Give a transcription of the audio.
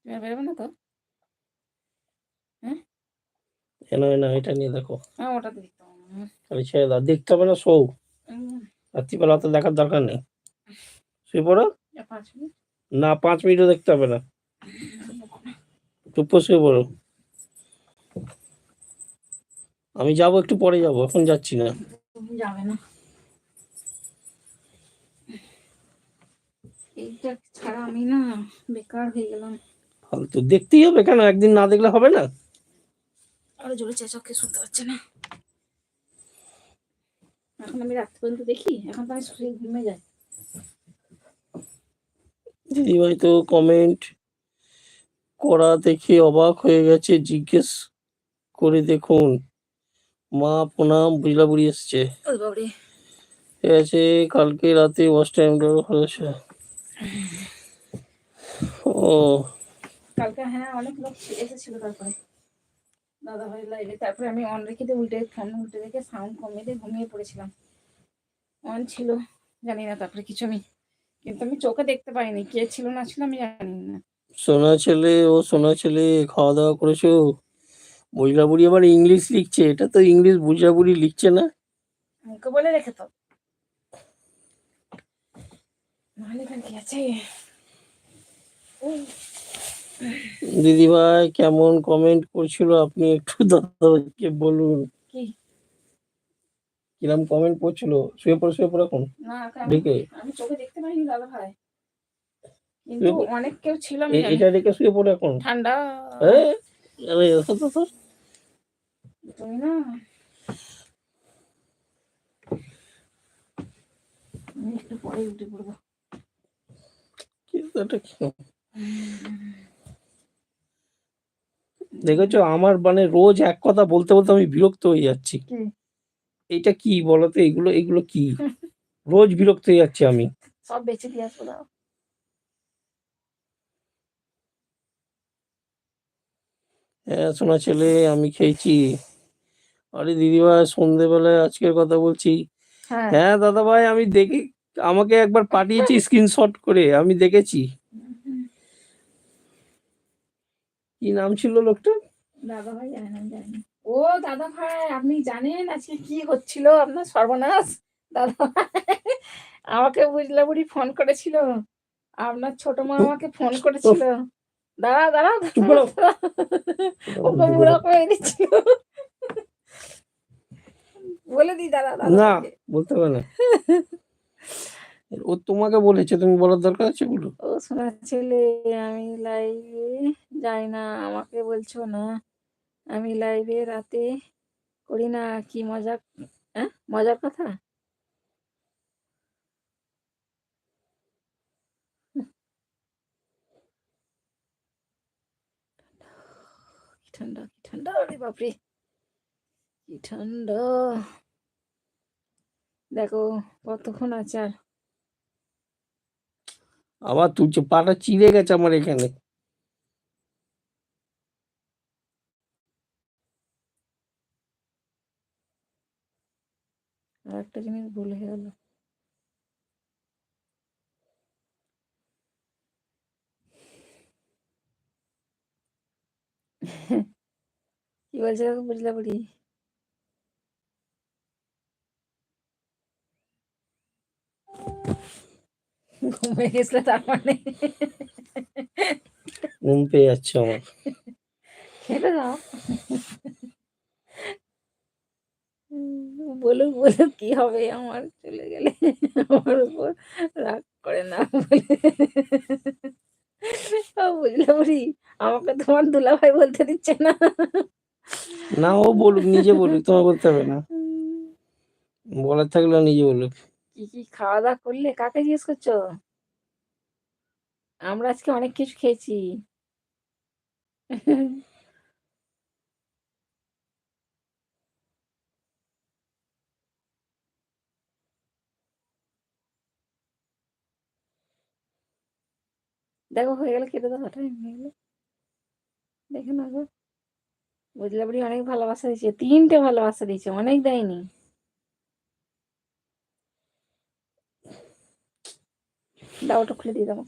তুমি আর বেরোবে না তো? হ্যাঁ? এনো এনো এটা নিয়ে দেখো। হ্যাঁ ওটা দেখতে হবে। ছেড়ে দাও। দেখতে হবে না শো রাত্রিবেলা তো দেখার দরকার নেই। শুয়ে পড়ো। না পাঁচ মিনিটও দেখতে হবে না। চুপ শুয়ে পড়ো। আমি যাব একটু পরে যাব। এখন যাচ্ছি না। যাবে না। এইটা ছাড়া আমি না বেকার হয়ে গেলাম। ফালতু দেখতেই হবে কেন একদিন না দেখলে হবে না? আরও জোরে চেঁচাকে শুনতে পাচ্ছে না। এখন আমি রাত পর্যন্ত দেখি এখন তো আমি শুয়ে ঘুমে যাই দিদিভাই তো কমেন্ট করা দেখে অবাক হয়ে গেছে জিজ্ঞেস করে দেখুন। মা প্রণাম বুঝলা বুড়ি এসছে। ঠিক আছে কালকে রাতে টাইমটা হয়েছে? ও কালকে হ্যাঁ অনেক লোক এসেছিল তারপরে। দাদা ভাই লাইভে তারপরে আমি অন রেখে দিয়ে উল্টে ফোন উল্টে রেখে সাউন্ড কমিয়ে দিয়ে ঘুমিয়ে পড়েছিলাম। অন ছিল জানি না তারপরে কিছু আমি কিন্তু আমি চোখে দেখতে পাইনি। কে ছিল না ছিল আমি জানি না। সোনা ছেলে ও সোনা ছেলে খাওয়া দাওয়া করেছ বুঝলা বুড়ি আবার ইংলিশ লিখছে। এটা তো ইংলিশ বুঝলা বুড়ি লিখছে না। মুখে বলে রেখে তো। নাহলে কি আছে। দিদিভাই কেমন কমেন্ট করছিল আপনি একটু দাদাকে বলুন। কি? কিরম কমেন্ট করছিল? শুয়ে পড়ে শুয়ে পড়ে এখন। না আমি দেখে। আমি চোখে দেখতে পাইনি দাদা ভাই কিন্তু অনেক কেউ ছিল আমি এটা রেখে শুয়ে পড়ে এখন। ঠান্ডা। আরে। তুমি না। আমি একটু পরে উঠে পড়ব কি এটা কি? দেখেছ? আমার মানে রোজ এক কথা বলতে বলতে আমি বিরক্ত হয়ে যাচ্ছি? এটা কি বলতো? এগুলো এগুলো কি? রোজ বিরক্ত হয়ে যাচ্ছি আমি। সব বেঁচে দিয়ে আসব হ্যাঁ সোনা ছেলে আমি খেয়েছি। আরে দিদিভাই সন্ধেবেলায় আজকের কথা বলছি। হ্যাঁ। হ্যাঁ দাদা ভাই আমি দেখি আমাকে একবার পাঠিয়েছি স্ক্রিনশট করে আমি দেখেছি। কি নাম ছিল লোকটা দাদা ভাই জানেন জানি। ও দাদা ভাই আপনি জানেন আজকে কি হচ্ছিল আপনার সর্বনাশ? দাদা আমাকে বুঝলা বুড়ি ফোন করেছিল। আপনার ছোট মা আমাকে ফোন করেছিল। দাঁড়া দাঁড়া। ওকে বুড়া করে দিচ্ছিল। বলে দি দাদা দাদা না বলতে না। ও তোমাকে বলেছে, তুমি বলার দরকার আছে বলো। ও শোনা আমি লাইভে যাই না, আমাকে বলছো না। আমি লাইভে রাতে করি না, কি মজা হ্যাঁ মজার কথা? ঠান্ডা, কি ঠান্ডা রে বাপরে। কি ঠান্ডা। দেখো কতক্ষণ আছে আর আবার তুলছে পাটা চিড়ে গেছে আমার এখানে আর একটা জিনিস ভুল হয়ে গেল কি বলছে দেখো বুঝলা বুড়ি ঘুমিয়ে গেছিল তার মানে। ঘুম পেয়ে যাচ্ছে আমার। খেতে দাও উম, বলুক বলুক কি হবে? আমার চলে গেলে আমার উপর রাগ করে না বলে। ও বুঝলে বুড়ি আমাকে তোমার দুলাভাই বলতে দিচ্ছে না। না ও বলুক নিজে বলুক তোমার বলতে হবে না। বলার থাকলে নিজে বলুক। কি কি খাওয়া দাওয়া করলে? কাকে জিজ্ঞেস করছ? আমরা আজকে অনেক কিছু খেয়েছি। দেখো, হয়ে গেলে খেতে দাও টাইম হয়ে গেলে। দেখে না গো বুঝলে অনেক ভালোবাসা দিয়েছে। তিনটে ভালোবাসা দিয়েছে, অনেক দেয়নি। দাও খুলে দিয়ে দাও